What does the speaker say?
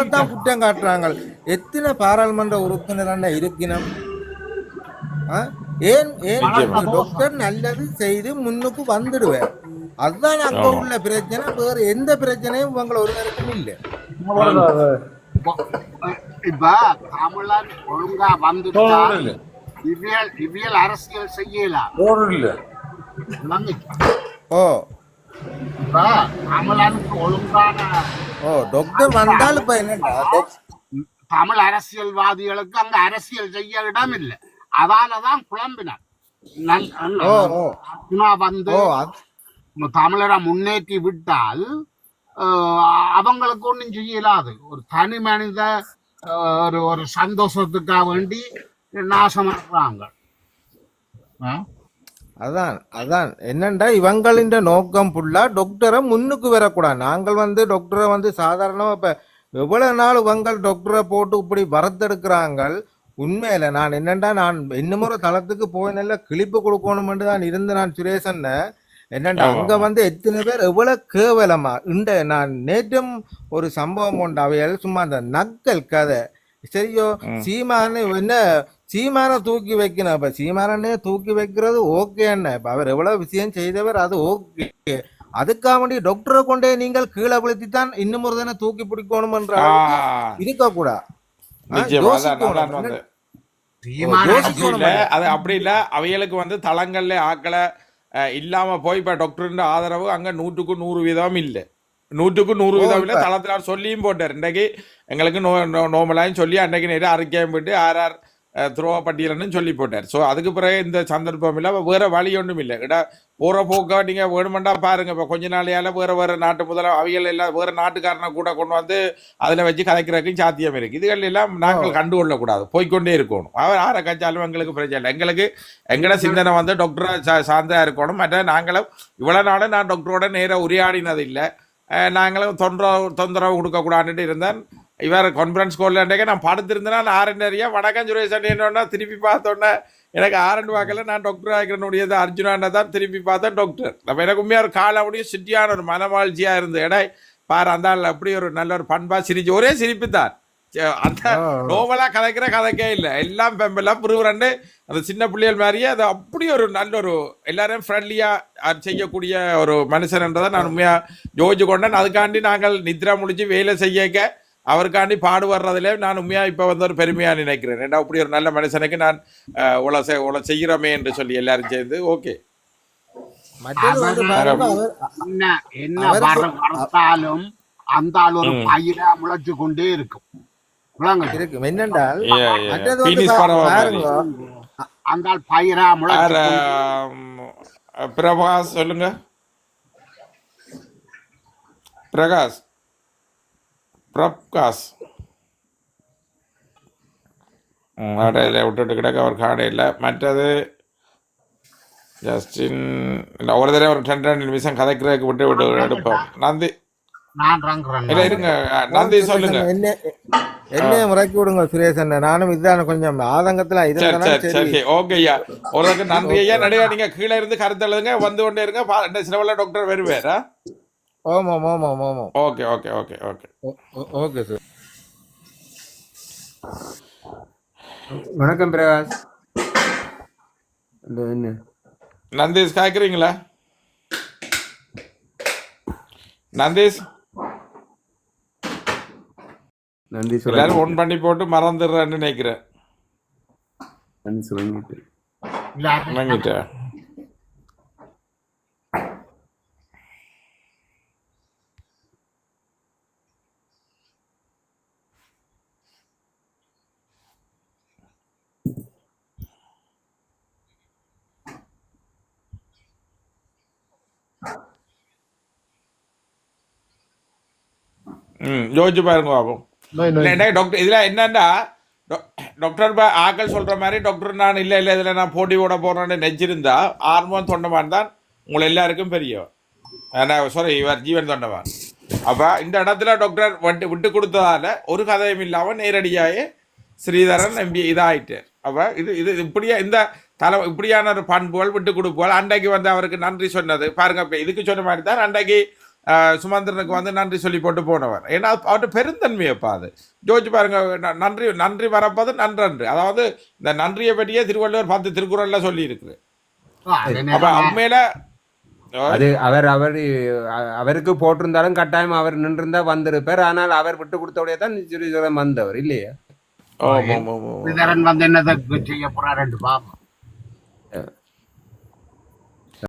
டாக்டராகத்தான் குற்றம் காட்டுறாங்க. எத்தனை பாராளுமன்ற உறுப்பினர் இருக்கணும்? ஏன் ஏன் டாக்டர் நல்லது செய்து முன்னுக்கு வந்துடுவேன் அதுதான் அங்க உள்ள பிரச்சனை. வேற எந்த பிரச்சனையும் உங்களை ஒருவருக்கும் இல்லை. இப்ப தமிழன் ஒழுங்கா வந்துட்டா இவியல் இவியல் அரசியல் செய்யலாம். தோணல இப்ப தமிழனுக்கு ஒழுங்கான ஓ டாக்டர் வந்தால் இப்ப என்னடா doc- தமிழ் அரசியல்வாதிகளுக்கு அங்க அரசியல் செய்ய இடம் இல்லை அதாலதான் குழம்பினார் வந்து தமிழரை முன்னேற்றி விட்டால் ஆஹ், அவங்களுக்கு ஒன்றும் செய்யலாது. ஒரு தனி மனித ஒரு ஒரு சந்தோஷத்துக்காக வேண்டி நாசமாக்குறாங்க. ஆ? அதான் அதான். என்னண்டா இவங்களின் நோக்கம் ஃபுல்லா டாக்டரை முன்னுக்கு வரக்கூடாது. நாங்கள் வந்து டாக்டரை வந்து சாதாரணமா இப்ப எவ்வளவு நாள் இவங்கள் டாக்டரை போட்டு இப்படி வரத்தெடுக்கிறாங்க உண்மையில நான் என்னண்டா நான் இன்னும் ஒரு தளத்துக்கு போய் நல்ல கிளிப்பு கொடுக்கணும்னு தான் இருந்து நான் சுரேசன் என்னண்டா. அங்க வந்து எத்தனை பேர் எவ்வளவு கேவலமா? இந்த நான் நேற்றும் ஒரு சம்பவம் உண்டு. அவையால் சும்மா அந்த நக்கல் கதை. சரியோ. சீமானு என்ன சீமானை தூக்கி வைக்கணும். இப்ப சீமானே தூக்கி வைக்கிறது ஓகே என்ன? இப்ப அவர் எவ்வளவு விஷயம் செய்தவர் அது ஓகே. அதுக்காக வேண்டி டாக்டரை கொண்டே நீங்கள் கீழே விழுத்தித்தான் இன்னும் ஒரு தானே தூக்கி பிடிக்கணும்ன்ற இருக்க கூடாது அது அப்படி இல்ல. அவைகளுக்கு வந்து தளங்கள்ல ஆக்களை இல்லாம போய் இப்ப டாக்டர் ஆதரவு அங்க நூற்றுக்கு நூறு வீதம் இல்ல. நூற்றுக்கு நூறு ஓ, வீதம் இல்ல இப்ப- தளத்தில் அவர் சொல்லியும் போட்டார். இன்றைக்கு எங்களுக்கு நோ நோ- நோமலாயும் சொல்லி அன்றைக்கு நேரம் அறிக்கையும் போட்டு ஆர் ஆர் பட்டியலன்னு சொல்லி போட்டார். ஸோ அதுக்கு பிறகு இந்த சந்தர்ப்பம் இல்லை வேற வழி ஒன்றும் இல்லை. இட போற போக்க நீங்க வேணுமெண்டா பாருங்க. இப்போ கொஞ்ச நாளையால வேற வேற நாட்டு முதல்ல அவைகள் எல்லாம் வேற நாட்டுக்காரனை கூட கொண்டு வந்து அதில் வச்சு கதைக்கிறதுக்கும் சாத்தியம் இருக்கு. இதுகள் எல்லாம் நாங்கள் கண்டுகொள்ளக்கூடாது. போய்க்கொண்டே இருக்கணும். அவர் ஆரை கச்சாலும் எங்களுக்கு பிரச்சனை இல்லை. எங்களுக்கு எங்கட சிந்தனை வந்து டாக்டரா சா- சார்ந்தா இருக்கணும். மற்ற நாங்களும் இவ்வளவு நாளும் நான் டாக்டரோட நேராக உரையாடினது இல்லை. நாங்களும் தொந்தரவு தொந்தரவு கொடுக்கக்கூடாதுன்ட்டு இருந்தேன். இவர் கான்ஃபரன்ஸ் கோல்ல நான் படுத்திருந்தேன்னா நான் ஆரண்டு அறியா வணக்கம் சுரேஷ் அண்ணா திருப்பி பார்த்தோன்னே எனக்கு ஆரண்டு வாக்கில் நான் டாக்டர் ஆகிக்கிறனுடையது அர்ஜுனான தான் திருப்பி பார்த்தேன் டாக்டர் நம்ம எனக்கு உண்மையாக ஒரு காலாவுடைய சிட்டியான ஒரு மனவாழ்ச்சியாக இருந்தது. எடா பாரு அந்த ஆள் அப்படி ஒரு நல்ல ஒரு பண்பாக சிரிச்சு ஒரே சிரிப்பு தான். அந்த நோவலா கதைக்கிற கதைக்கே இல்லை. எல்லாம் பெம்பெல்லாம் புருவரண்டு அந்த சின்ன பிள்ளைகள் மாதிரியே அது அப்படி ஒரு நல்ல ஒரு எல்லாரையும் ஃப்ரெண்ட்லியாக செய்யக்கூடிய ஒரு மனுஷன்ன்றதை நான் உண்மையாக யோசிச்சு கொண்டேன் அதுக்காண்டி நாங்கள் நித்ரா முடிச்சு வேலை செய்யக்க அவருக்காண்டி பாடுபடுறதுல நான் உண்மையாக இப்போ வந்து ஒரு பெருமையாக நினைக்கிறேன். ஏன்னா அப்படி ஒரு நல்ல மனுஷனுக்கு நான் அஹ், உங்களை செய் உங்களை செய்கிறோமே என்று சொல்லி எல்லாரும் சேர்ந்து ஓகே. என்ன அந்த ஆள் ஒரு. பயிரா முளைச்சு கொண்டே இருக்கும். இருக்கு என்னென்றால் Yeah, yeah. மற்றது வந்து Penis பா- பறவை மாதிரி. பாருங்க அந்த ஆள் பயிரா முளைச்சு யார் கொண்டு- அஹ், பிரகாஷ் சொல்லுங்க. பிரகாஷ். பிரகாஷ். ம், அடையில விட்டுட்டு கிடக்க அவர் காடையில் மற்றது ஜஸ்டின் இல்லை ஒரு தடவை ஒரு ரெண்டு ரெண்டு நிமிஷம் கதைக்கிறதுக்கு விட்டு விட்டு எடுப்போம். நந்தி. நான் ரங்குறேன் இல்லை இருங்க. நந்தி சொல்லுங்க. என்ன என்னைய முறைக்கி விடுங்க சுரேசன் நானும் இதுதான் கொஞ்சம் ஆதங்கத்துல சரி ஓகே ஐயா. ஒரு நன்றி ஐயா. நடுவே நீங்க கீழே இருந்து கருத்து எழுதுங்க. வந்து கொண்டே இருங்க. சிலவெல்லாம் டாக்டர் வருவாரா ஓமம் ஓமம் ஓமம் ஓகே ஓகே ஓகே ஓகே. ஓ- ஓ- ஓகே சார். வணக்கம் பிரகாஷ். என்ன? நந்தீஷ் கேட்குறீங்களா நந்தீஷ் நன்றி எல்லாரும் சொல்ல ஒன் பண்ணி போட்டு மறந்துடுறேன்னு நினைக்கிறேன். நன்றி சொல்லிட்டு வாங்கிட்டா? ம் யோசிச்சு பாருங்க இல்லைன்னா டாக்டர் இதில் என்னன்னா டா- டாக்டர் பா- ஆக்கள் சொல்கிற மாதிரி டாக்டர் நான் இல்லை இல்லை இதில் நான் போட்டி போட போகிறேன்னு நெஞ்சிருந்தா ஆர்வம் தொண்டமான் தான் உங்களை எல்லாருக்கும் பெரியவன் நான் சாரி இவர் ஜீவன் தொண்டமான். அப்போ இந்த இடத்துல டாக்டர் விட்டு விட்டு கொடுத்ததால ஒரு கதையும் இல்லாமல் நேரடியாகவே ஸ்ரீதரன் எம்பி இதாகிட்டார் அப்போ இது இது இப்படியா இந்த தலை இப்படியான ஒரு பண்புகள் விட்டு கொடுப்புகள் அன்றைக்கு வந்து அவருக்கு நன்றி சொன்னது. பாருங்க இப்போ இதுக்கு சொன்ன மாதிரி தான் அன்றைக்கு சுமந்திரனுக்கு வந்து நன்றி சொல்லி போட்டு போனவர். ஏன்னா அவர்கிட்ட பெருந்தன்மையப்பா அது. ஜோதிச்சு பாருங்க நன்றி நன்றி வரப்பது நன்றன்று. அதாவது இந்த நன்றியை பற்றியே திருவள்ளுவர் பத்து திருக்குறள்ல சொல்லி இருக்குது அப்ப உண்மையில அது அவர் அவர் அவருக்கு போட்டிருந்தாலும் கட்டாயம் அவர் நின்றிருந்தா வந்திருப்பார். ஆனால் அவர் விட்டு கொடுத்தோடைய தான் வந்தவர் இல்லையா? வந்து என்னதை செய்ய போறாரு பாப்போம்.